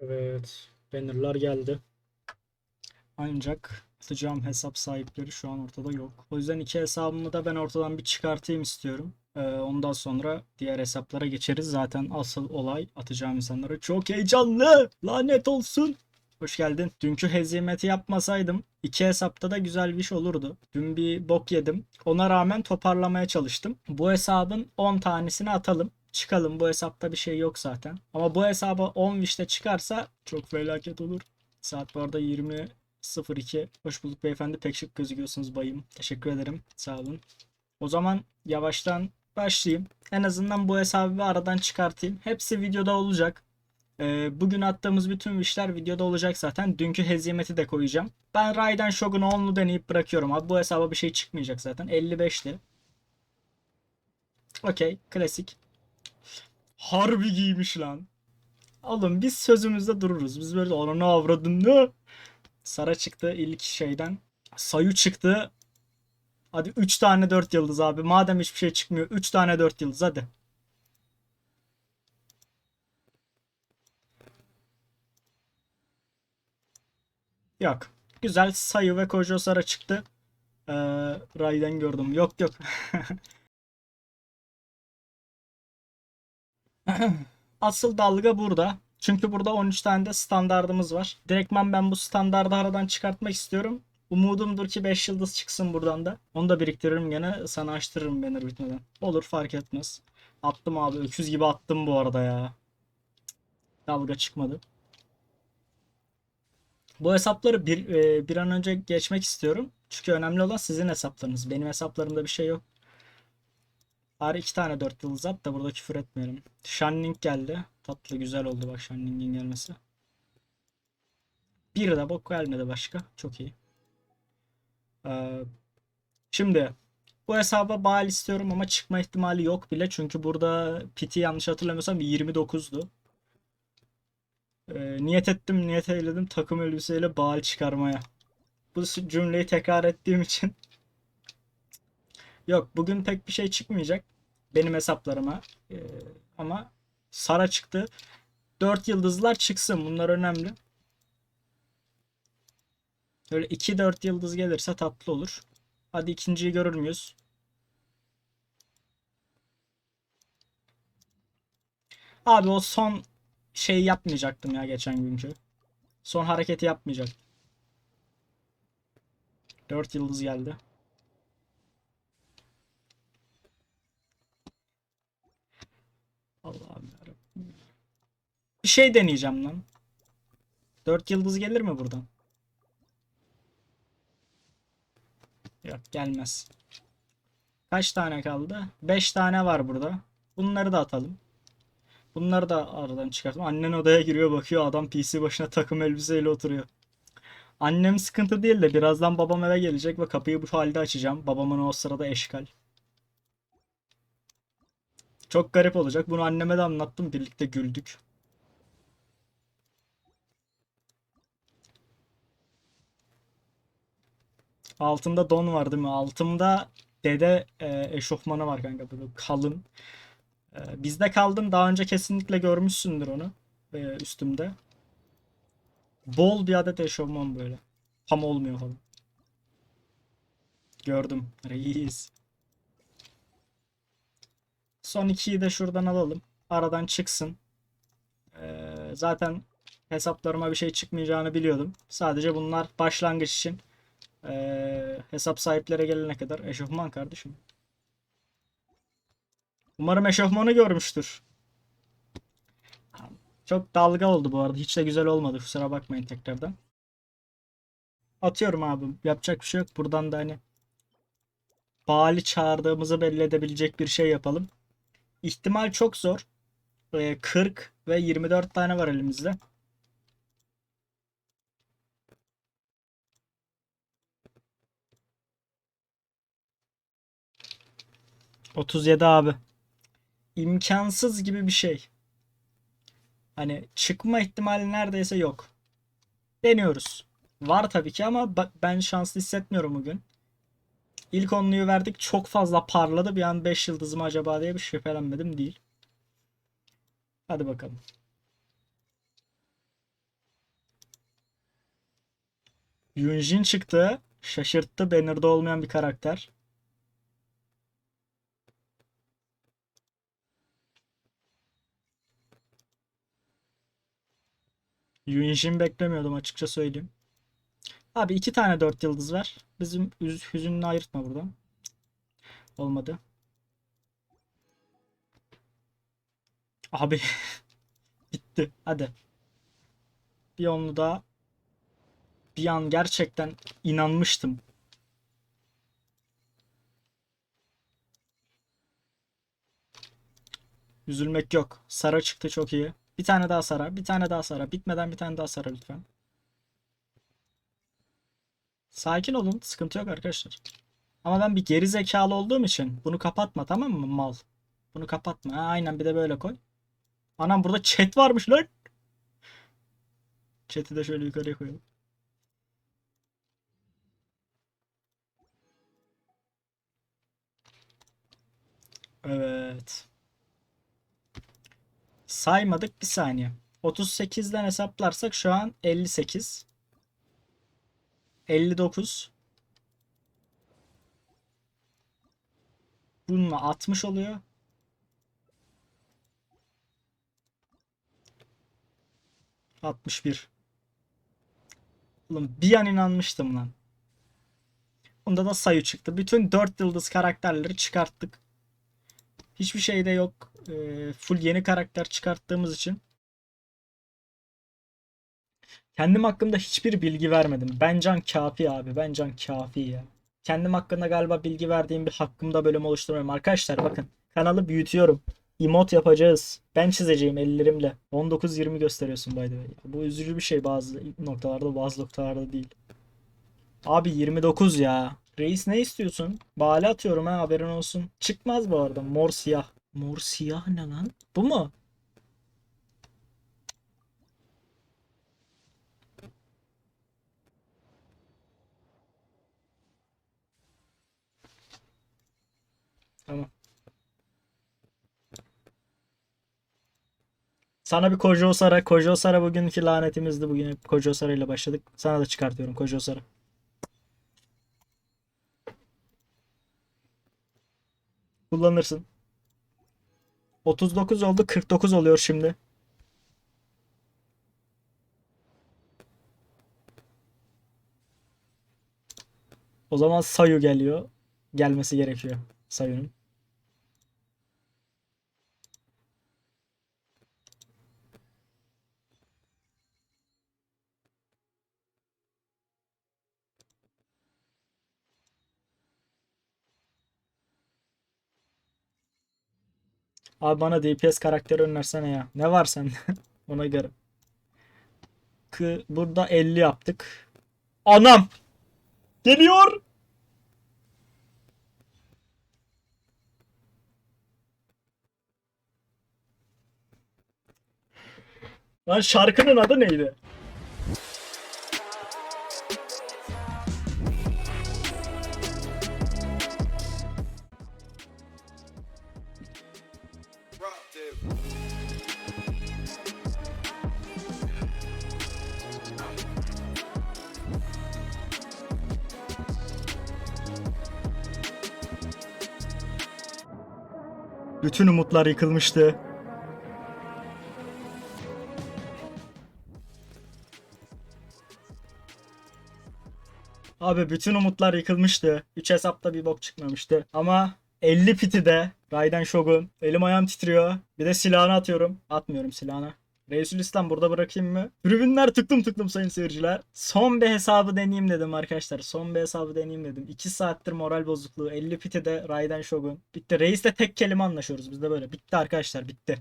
Evet. Banner'lar geldi. Ancak atacağım hesap sahipleri şu an ortada yok. O yüzden iki hesabımı da ben ortadan bir çıkartayım istiyorum. Ee, ondan sonra diğer hesaplara geçeriz. Zaten asıl olay atacağım insanlara. Çok heyecanlı. Lanet olsun. Hoş geldin. Dünkü hezimeti yapmasaydım iki hesapta da güzel bir iş olurdu. Dün bir bok yedim. Ona rağmen toparlamaya çalıştım. Bu hesabın 10 tanesini atalım. Çıkalım bu hesapta bir şey yok zaten. Ama bu hesaba 10 wish'te çıkarsa çok felaket olur. Saat bu arada 20.02. Hoş bulduk beyefendi. Pek şık gözüküyorsunuz bayım. Teşekkür ederim. Sağ olun. O zaman yavaştan başlayayım. En azından bu hesabı bir aradan çıkartayım. Hepsi videoda olacak. Ee, bugün attığımız bütün işler videoda olacak zaten. Dünkü hezimeti de koyacağım. Ben Raiden Shogun'u 10'lu deneyip bırakıyorum abi. Bu hesaba bir şey çıkmayacak zaten. 55'ti. Okey. Klasik. Harbi giymiş lan. Oğlum biz sözümüzde dururuz. Biz böyle ananı avradın ne? Sara çıktı ilk şeyden. Sayu çıktı. Hadi 3 tane 4 yıldız abi. Madem hiçbir şey çıkmıyor 3 tane 4 yıldız hadi. Yok. Güzel Sayu ve Kojo Sara çıktı. Ee, Raiden gördüm. Yok yok. Asıl dalga burada. Çünkü burada 13 tane de standardımız var. Direktman ben bu standardı aradan çıkartmak istiyorum. Umudumdur ki 5 yıldız çıksın buradan da. Onu da biriktiririm gene. Sana açtırırım banner bitmeden. Olur fark etmez. Attım abi. Öküz gibi attım bu arada ya. Dalga çıkmadı. Bu hesapları bir, e, bir an önce geçmek istiyorum. Çünkü önemli olan sizin hesaplarınız. Benim hesaplarımda bir şey yok. Bari iki tane dört yıldız at da burada küfür etmeyelim. Shanning geldi. Tatlı güzel oldu bak Shanning'in gelmesi. Bir de bok gelmedi başka. Çok iyi. Ee, şimdi bu hesaba bağlı istiyorum ama çıkma ihtimali yok bile. Çünkü burada piti yanlış hatırlamıyorsam 29'du. Ee, niyet ettim, niyet eyledim takım elbiseyle bağlı çıkarmaya. Bu cümleyi tekrar ettiğim için Yok bugün pek bir şey çıkmayacak benim hesaplarıma. Ee, ama Sara çıktı. 4 yıldızlar çıksın. Bunlar önemli. Böyle 2-4 yıldız gelirse tatlı olur. Hadi ikinciyi görür müyüz? Abi o son şeyi yapmayacaktım ya geçen günkü. Son hareketi yapmayacaktım. 4 yıldız geldi. Bir şey deneyeceğim lan. 4 yıldız gelir mi buradan? Yok gelmez. Kaç tane kaldı? 5 tane var burada. Bunları da atalım. Bunları da aradan çıkartalım. Annen odaya giriyor bakıyor adam PC başına takım elbiseyle oturuyor. Annem sıkıntı değil de birazdan babam eve gelecek ve kapıyı bu halde açacağım. Babamın o sırada eşkal. Çok garip olacak. Bunu anneme de anlattım. Birlikte güldük. Altında don var değil mi? Altımda dede e, eşofmanı var kanka. Böyle kalın. E, bizde kaldım. Daha önce kesinlikle görmüşsündür onu. E, üstümde. Bol bir adet eşofman böyle. Tam olmuyor falan. Gördüm. Reis. Son ikiyi de şuradan alalım. Aradan çıksın. Ee, zaten hesaplarıma bir şey çıkmayacağını biliyordum. Sadece bunlar başlangıç için. Ee, hesap sahiplere gelene kadar eşofman kardeşim. Umarım eşofmanı görmüştür. Çok dalga oldu bu arada. Hiç de güzel olmadı. Kusura bakmayın tekrardan. Atıyorum abi. Yapacak bir şey yok. Buradan da hani Bali çağırdığımızı belli edebilecek bir şey yapalım. İhtimal çok zor. Ee, 40 ve 24 tane var elimizde. ...37 abi. İmkansız gibi bir şey. Hani çıkma ihtimali neredeyse yok. Deniyoruz. Var tabii ki ama ben şanslı hissetmiyorum bugün. İlk onluyu verdik. Çok fazla parladı. Bir an 5 yıldız mı acaba diye bir şüphelenmedim değil. Hadi bakalım. Yunjin çıktı. Şaşırttı. Banner'da olmayan bir karakter. Yunjin beklemiyordum açıkça söyleyeyim. Abi iki tane dört yıldız ver. Bizim üz- hüzününü ayırtma buradan. Olmadı. Abi gitti. Hadi. Bir onu daha. Bir an gerçekten inanmıştım. Üzülmek yok. Sara çıktı çok iyi. Bir tane daha Sara. Bir tane daha Sara. Bitmeden bir tane daha Sara lütfen. Sakin olun. Sıkıntı yok arkadaşlar. Ama ben bir geri zekalı olduğum için bunu kapatma tamam mı mal? Bunu kapatma. Ha, aynen bir de böyle koy. Anam burada chat varmış lan. Chat'i de şöyle yukarıya koyalım. Evet. Saymadık bir saniye. 38'den hesaplarsak şu an 58. 59. Bununla 60 oluyor. Altmış bir. Oğlum bir an inanmıştım lan. Bunda da sayı çıktı. Bütün 4 yıldız karakterleri çıkarttık. Hiçbir şey de yok. Ee, full yeni karakter çıkarttığımız için. Kendim hakkında hiçbir bilgi vermedim. Ben Can Kafi abi. Ben Can Kafi ya. Kendim hakkında galiba bilgi verdiğim bir hakkımda bölüm oluşturmuyorum. Arkadaşlar bakın. Kanalı büyütüyorum. Emot yapacağız. Ben çizeceğim ellerimle. 19-20 gösteriyorsun by the way. Bu üzücü bir şey bazı noktalarda bazı noktalarda değil. Abi 29 ya. Reis ne istiyorsun? Bale atıyorum ha haberin olsun. Çıkmaz bu arada. Mor siyah. Mor siyah ne lan? Bu mu? Tamam. Sana bir Kojo Sara. Kojo Sara bugünkü lanetimizdi. Bugün hep Kojo Sara ile başladık. Sana da çıkartıyorum Kojo Sara. Kullanırsın. 39 oldu. 49 oluyor şimdi. O zaman Sayu geliyor. Gelmesi gerekiyor Sayu'nun. Abi bana DPS karakteri önersene ya. Ne var sende? Ona göre. Kı burada 50 yaptık. Anam! Geliyor! Lan şarkının adı neydi? Bütün umutlar yıkılmıştı. Abi bütün umutlar yıkılmıştı. 3 hesapta bir bok çıkmamıştı. Ama 50 piti de Raiden Shogun. Elim ayağım titriyor. Bir de silahını atıyorum. Atmıyorum silahını. Reisülislam burada bırakayım mı? Tribünler tıklım tıklım sayın seyirciler. Son bir hesabı deneyeyim dedim arkadaşlar. Son bir hesabı deneyeyim dedim. 2 saattir moral bozukluğu. 50 pite de Raiden Shogun. Bitti. Reis'le tek kelime anlaşıyoruz. Biz de böyle. Bitti arkadaşlar. Bitti.